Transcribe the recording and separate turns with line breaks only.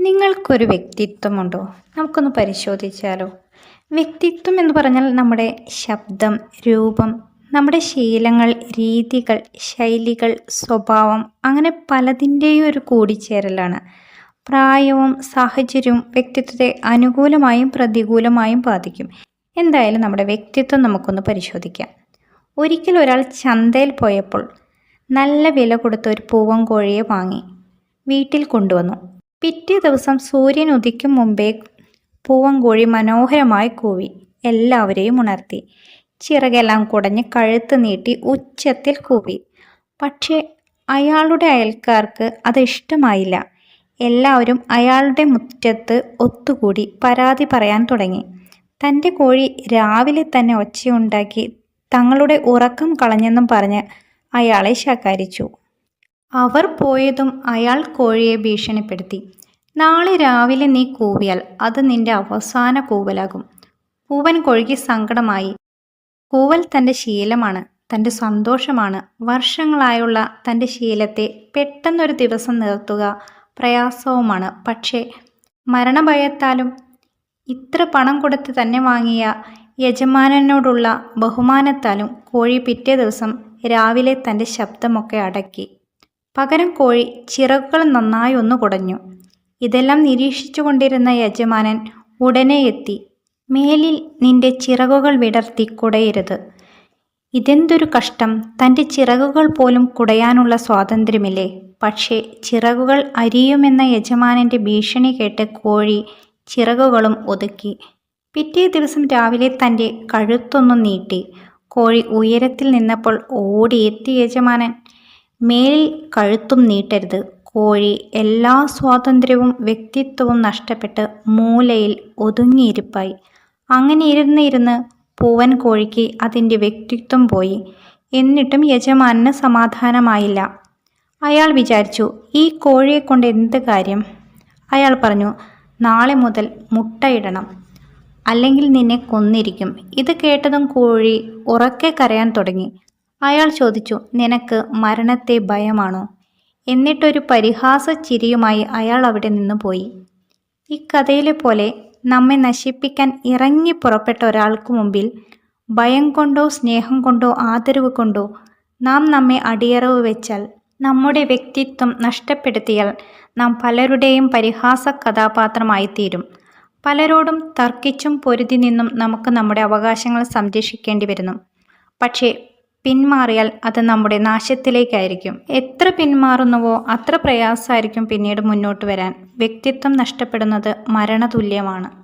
നിങ്ങൾക്കൊരു വ്യക്തിത്വമുണ്ടോ? നമുക്കൊന്ന് പരിശോധിച്ചാലോ? വ്യക്തിത്വം എന്ന് പറഞ്ഞാൽ നമ്മുടെ ശബ്ദം രൂപം നമ്മുടെ ശീലങ്ങൾ രീതികൾ ശൈലികൾ സ്വഭാവം അങ്ങനെ പലതിന്റെയും ഒരു കൂടിച്ചേരലാണ്. പ്രായവും സാഹചര്യവും വ്യക്തിത്വത്തെ അനുകൂലമായും പ്രതികൂലമായും ബാധിക്കും. എന്തായാലും നമ്മുടെ വ്യക്തിത്വം നമുക്കൊന്ന് പരിശോധിക്കാം. ഒരിക്കൽ ഒരാൾ ചന്തയിൽ പോയപ്പോൾ നല്ല വില കൊടുത്ത ഒരു പൂവൻ കോഴിയെ വാങ്ങി. വീട്ടിൽ കൊണ്ടുവന്നു. പിറ്റേ ദിവസം സൂര്യൻ ഉദിക്കും മുമ്പേ പൂവൻകോഴി മനോഹരമായി കൂവി. എല്ലാവരെയും ഉണർത്തി. ചിറകെല്ലാം കുടഞ്ഞ് കഴുത്ത് നീട്ടി ഉച്ചത്തിൽ കൂവി. പക്ഷേ അയാളുടെ അയൽക്കാർക്ക് അത് ഇഷ്ടമായില്ല എല്ലാവരും അയാളുടെ മുറ്റത്ത് ഒത്തുകൂടി പരാതി പറയാൻ തുടങ്ങി. തന്റെ കോഴി രാവിലെ തന്നെ ഒച്ചയുണ്ടാക്കി തങ്ങളുടെ ഉറക്കം കളഞ്ഞെന്നും പറഞ്ഞ് അയാളെ ശകാരിച്ചു. അവർ പോയതും അയാൾ കോഴിയെ ഭീഷണിപ്പെടുത്തി. നാളെ രാവിലെ നീ കൂവിയാൽ അത് നിന്റെ അവസാന കൂവലാകും. പൂവൻ കോഴിക്ക് സങ്കടമായി. കൂവൽ തന്റെ ശീലമാണ് തന്റെ സന്തോഷമാണ്. വർഷങ്ങളായുള്ള തന്റെ ശീലത്തെ പെട്ടെന്നൊരു ദിവസം നിർത്തുക പ്രയാസവുമാണ്. പക്ഷേ മരണഭയത്താലും ഇത്ര പണം കൊടുത്ത് തന്നെ വാങ്ങിയ യജമാനനോടുള്ള ബഹുമാനത്താലും കോഴി പിറ്റേ ദിവസം രാവിലെ തന്റെ ശബ്ദമൊക്കെ അടക്കി. പകരം കോഴി ചിറകുകൾ നന്നായി ഒന്ന് കുടഞ്ഞു. ഇതെല്ലാം നിരീക്ഷിച്ചു കൊണ്ടിരുന്ന യജമാനൻ ഉടനെ എത്തി. മേലിൽ നിന്റെ ചിറകുകൾ വിടർത്തി കുടയരുത്. ഇതെന്തൊരു കഷ്ടം. തന്റെ ചിറകുകൾ പോലും കുടയാനുള്ള സ്വാതന്ത്ര്യമില്ലേ? പക്ഷേ ചിറകുകൾ അരിയുമെന്ന യജമാനന്റെ ഭീഷണി കേട്ട് കോഴി ചിറകുകളും ഒതുക്കി. പിറ്റേ ദിവസം രാവിലെ തന്റെ കഴുത്തൊന്നു നീട്ടി. കോഴി ഉയരത്തിൽ നിന്നപ്പോൾ ഓടിയെത്തി യജമാനൻ മേലിൽ കഴുത്തും നീട്ടരുത്. കോഴി എല്ലാ സ്വാതന്ത്ര്യവും വ്യക്തിത്വവും നഷ്ടപ്പെട്ട് മൂലയിൽ ഒതുങ്ങിയിരിപ്പായി. അങ്ങനെ ഇരുന്ന് ഇരുന്ന് പൂവൻ കോഴിക്ക് അതിന്റെ വ്യക്തിത്വം പോയി. എന്നിട്ടും യജമാനന് സമാധാനമായില്ല. അയാൾ വിചാരിച്ചു ഈ കോഴിയെ കൊണ്ട് എന്ത് കാര്യം? അയാൾ പറഞ്ഞു നാളെ മുതൽ മുട്ടയിടണം അല്ലെങ്കിൽ നിന്നെ കൊന്നിരിക്കും. ഇത് കേട്ടതും കോഴി ഉറക്കെ കരയാൻ തുടങ്ങി. അയാൾ ചോദിച്ചു നിനക്ക് മരണത്തെ ഭയമാണോ? എന്നിട്ടൊരു പരിഹാസ ചിരിയുമായി അയാൾ അവിടെ നിന്ന് പോയി. ഈ കഥയിലെ പോലെ നമ്മെ നശിപ്പിക്കാൻ ഇറങ്ങി പുറപ്പെട്ട ഒരാൾക്ക് മുമ്പിൽ ഭയം കൊണ്ടോ സ്നേഹം കൊണ്ടോ ആദരവ് കൊണ്ടോ നാം നമ്മെ അടിയറവ് വെച്ചാൽ നമ്മുടെ വ്യക്തിത്വം നഷ്ടപ്പെടുത്തിയാൽ നാം പലരുടെയും പരിഹാസ കഥാപാത്രമായിത്തീരും. പലരോടും തർക്കിച്ചും പൊരുതി നിന്നും നമുക്ക് നമ്മുടെ അവകാശങ്ങൾ സംരക്ഷിക്കേണ്ടി വരുന്നു. പക്ഷേ പിന്മാറിയാൽ അത് നമ്മുടെ നാശത്തിലേക്കായിരിക്കും. എത്ര പിന്മാറുന്നുവോ അത്ര പ്രയാസമായിരിക്കും പിന്നീട് മുന്നോട്ട് വരാൻ. വ്യക്തിത്വം നഷ്ടപ്പെടുന്നത് മരണതുല്യമാണ്.